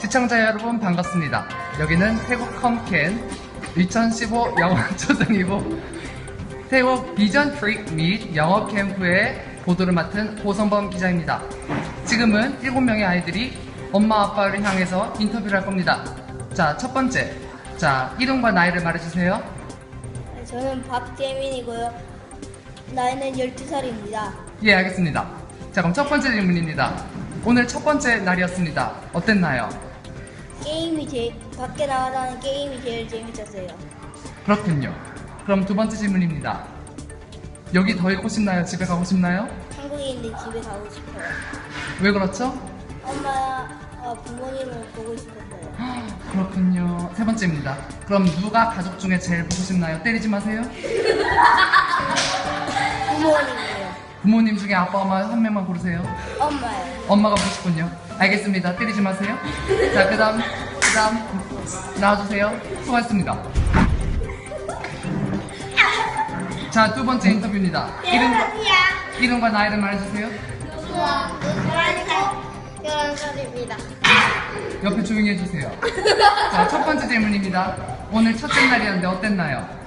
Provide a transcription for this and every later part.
시청자 여러분 반갑습니다. 여기는 태국 컴캔 2015 영어 초등이고 태국 비전 프릭 및 영어 캠프의 보도를 맡은 고성범 기자입니다. 지금은 7명의 아이들이 엄마 아빠를 향해서 인터뷰를 할 겁니다. 자, 첫 번째. 자, 이름과 나이를 말해주세요. 네, 저는 박재민이고요. 나이는 12살입니다. 예, 알겠습니다. 자, 그럼 첫 번째 질문입니다. 오늘 첫 번째 날이었습니다. 어땠나요? 게임이 제일, 밖에 나가자는 게임이 제일 재밌었어요. 그렇군요. 그럼 두 번째 질문입니다. 여기 더 있고 싶나요? 집에 가고 싶나요? 한국에 있는데 집에 가고 싶어요. 왜 그렇죠? 엄마, 어, 부모님을 보고 싶었어요. 그렇군요. 세 번째입니다. 그럼 누가 가족 중에 제일 보고 싶나요? 때리지 마세요. 부모님이요. 부모님 중에 아빠, 엄마 한 명만 고르세요. 엄마요. 엄마가 보고 싶군요. 알겠습니다. 때리지 마세요. 자, 그 다음, 그 다음, 나와주세요. 수고하셨습니다. 자, 두 번째 인터뷰입니다. 이름, 이름과 나이를 말해주세요. 11살입니다. 옆에 조용히 해주세요. 자, 첫 번째 질문입니다. 오늘 첫째 날이었는데 어땠나요?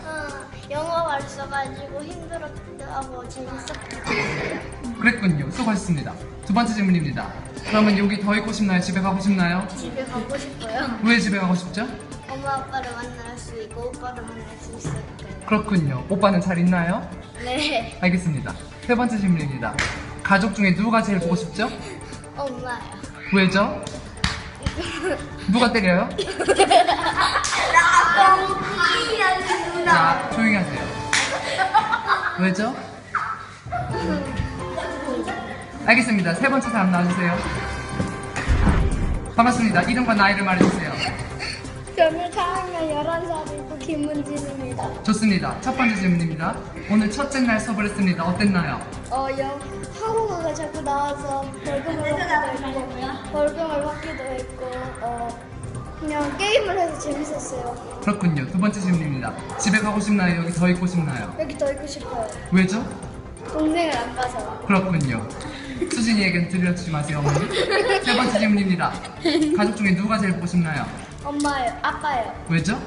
어, 영어가 있어가지고 힘들었다고 재밌었어요. 그랬군요. 수고하셨습니다. 두 번째 질문입니다. 그러면 여기 더 있고 싶나요? 집에 가고 싶나요? 집에 가고 싶어요. 왜 집에 가고 싶죠? 엄마 아빠를 만날 수 있고 오빠를 만날 수 있으니까요. 그렇군요. 오빠는 잘 있나요? 네. 알겠습니다. 세 번째 질문입니다. 가족 중에 누가 제일 보고 싶죠? 엄마요. 왜죠? 누가 때려요? 자, 조용히 하세요. 왜죠? 알겠습니다. 세 번째 사람 나와주세요. 반갑습니다. 이름과 나이를 말해주세요. 저는 4학년 11살이고 김문진입니다. 좋습니다. 첫 번째 질문입니다. 오늘 첫째 날 수업을 했습니다. 어땠나요? 어, 영, 한국어가 자꾸 나와서 벌금을 받기도 했고, 벌금을 받기도 했고, 어, 그냥 게임을 해서 재밌었어요. 그렇군요. 두 번째 질문입니다. 집에 가고 싶나요? 여기 더 있고 싶나요? 여기 더 있고 싶어요. 왜죠? 동생을 안 봐서. 그렇군요. 수진이에겐 들려주지 마세요, 어머니. 세 번째 질문입니다. 가족 중에 누가 제일 보고 싶나요? 엄마요, 아빠요. 왜죠?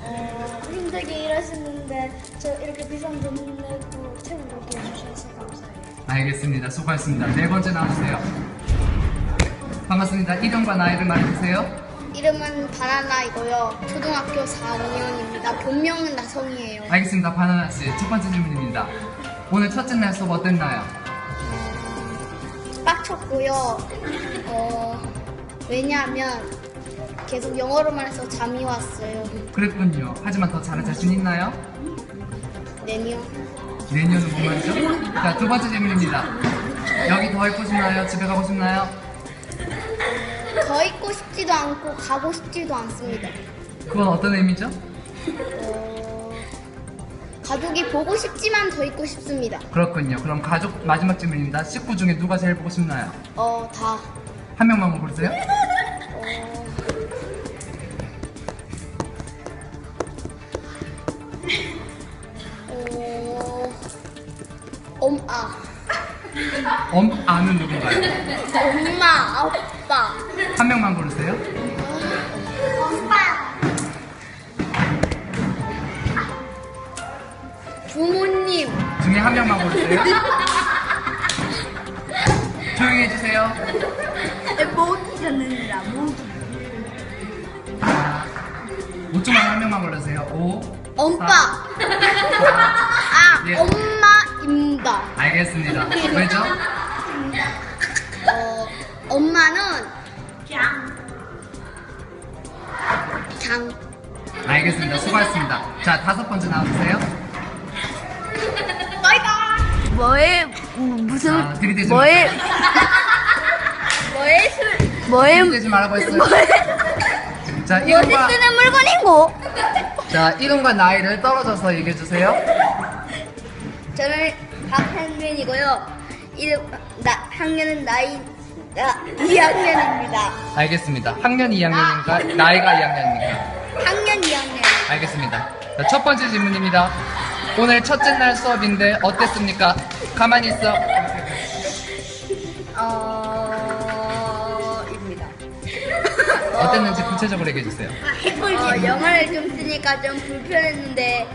어, 힘들게 일하시는데, 저 이렇게 비싼 돈 내고 감사해요. 알겠습니다. 수고하셨습니다. 네 번째 나와주세요. 반갑습니다. 이름과 나이를 말해주세요. 이름은 바나나이고요. 초등학교 4학년입니다. 본명은 나성이에요. 알겠습니다. 바나나 씨. 첫 번째 질문입니다. 오늘 첫째 날 수업 어땠나요? 빡쳤고요. 어, 왜냐하면 계속 영어로만 해서 잠이 왔어요. 그랬군요. 하지만 더 잘할 자신 있나요? 내년. 내년은 뭐 말이죠? 자, 두 번째 질문입니다. 여기 더 있고 싶나요? 집에 가고 싶나요? 더 있고 싶지도 않고 가고 싶지도 않습니다. 그건 어떤 의미죠? 어, 가족이 보고 싶지만 더 있고 싶습니다. 그렇군요. 그럼 가족 마지막 질문입니다. 식구 중에 누가 제일 보고 싶나요? 어, 다. 한 명만 고르세요. 어, 어, 엄, 아, 엄, 아는 누군가요? 엄마, 아빠. 한 명만 고르세요. 오빠. 부모님. 중에 한 명만 고르세요. 조용히 해주세요. 모기 졌는다, 모기. 5초 만에 한 명만 고르세요. 5. 엄빠. 사. 아, 예. 엄마 입니다. 알겠습니다. 왜죠? 어, 엄마는 장. 장. 알겠습니다. 수고하셨습니다. 자, 다섯 번째 나와주세요. 바이바이. 뭐에 무슨 자, 들이대지 뭐에 뭐에 술 뭐에 들이대지 말라고 했어요. 자, 뭐에 이름과, 쓰는 물건이고? 자, 이름과 나이를 떨어져서 얘기해 주세요. 저는 박한민이고요. 이름 나 학년은 나이 나 2학년입니다. 알겠습니다. 학년 2학년인가? 나이가 2학년입니까? 학년 2학년. 알겠습니다. 자, 첫 번째 질문입니다. 오늘 첫째 날 수업인데 어땠습니까? 가만히 있어. 어 입니다. 어땠는지 구체적으로 얘기해 주세요. 어, 영어를 좀 쓰니까 좀 불편했는데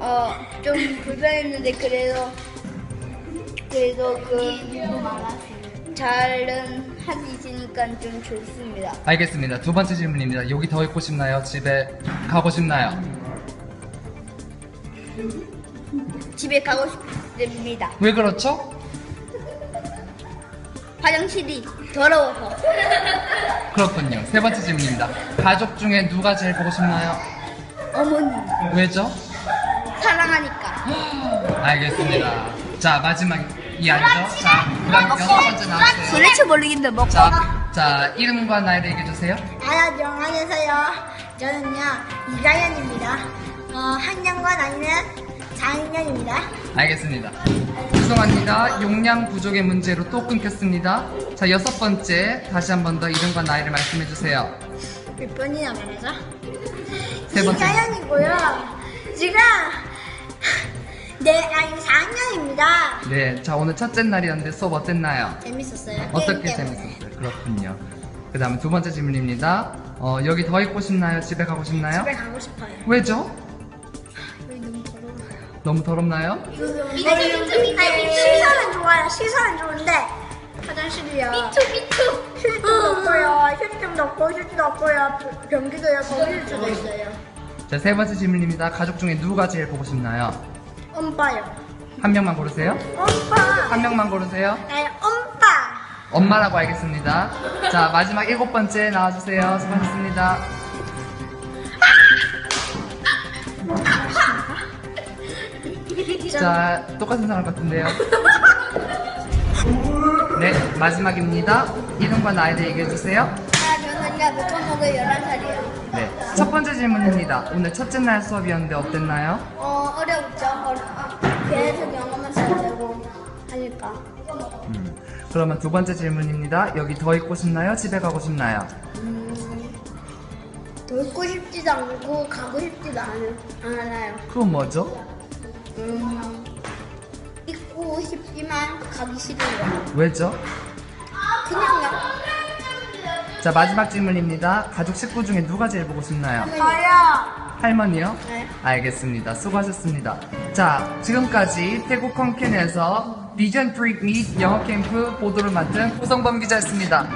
어 좀 불편했는데 그래도 그래도 그 잘은 있으니까 좀 좋습니다. 알겠습니다. 두 번째 질문입니다. 여기 더 있고 싶나요? 집에 가고 싶나요? 집에 가고 싶습니다. 왜 그렇죠? 화장실이 더러워서 그렇군요. 세 번째 질문입니다. 가족 중에 누가 제일 보고 싶나요? 어머니 왜죠? 사랑하니까. 알겠습니다. 자, 마지막 이 아니죠? 자, 그 다음 여섯 번째 나왔어요. 도대체 모르겠는데 먹고 자, 자, 이름과 나이를 얘기해 주세요. 안녕하세요. 저는요, 이가연입니다. 어, 학년과 나이는 4학년입니다. 알겠습니다. 죄송합니다. 용량 부족의 문제로 또 끊겼습니다. 자, 여섯 번째 다시 한 번 더 이름과 나이를 말씀해 주세요. 몇 번이나 말하죠? 세 번째. 이가연이고요. 지금 내 나이 4학년입니다. 네, 자, 오늘 첫째 날이었는데 수업 어땠나요? 재밌었어요. 어떻게 게임 때문에. 재밌었어요? 그렇군요. 그 다음에 두 번째 질문입니다. 어, 여기 더 있고 싶나요? 집에 가고 싶나요? 집에 가고 싶어요. 왜죠? 여기 너무 더러워요. 너무 더럽나요? 아니, 시설은 좋아요. 시설은 좋은데 화장실이요. 미투 미투. 휴지도 없고요. 휴지도 없고 휴지도 없고요. 변기도요. 거기를 수도 있어요. 자, 세 번째 질문입니다. 가족 중에 누가 제일 보고 싶나요? 엄빠요. 한 명만 고르세요. 엄빠. 한 명만 고르세요. 네, 엄빠. 엄마라고 알겠습니다. 자, 마지막 일곱 번째 나와주세요. 수고하셨습니다. 자, 똑같은 사람 같은데요. 네, 마지막입니다. 이름과 나이를 얘기해주세요. 아, 저는요 목감하고 11살이에요. 네, 첫 번째 질문입니다. 오늘 첫째 날 수업이었는데 어땠나요? 어 어렵죠. 어려... 계속 영어만 써야 되고 하니까. 음, 그러면 두 번째 질문입니다. 여기 더 있고 싶나요? 집에 가고 싶나요? 놀고 싶지도 않고 가고 싶지도 않, 않아요. 그건 뭐죠? 음, 있고 싶지만 가기 싫어요. 왜죠? 그냥요. 자, 마지막 질문입니다. 가족 식구 중에 누가 제일 보고 싶나요? 저요. 할머니요? 네. 알겠습니다. 수고하셨습니다. 자, 지금까지 태국 컴켄에서 비전 프릭 및 영어 캠프 보도를 맡은 호성범 기자였습니다.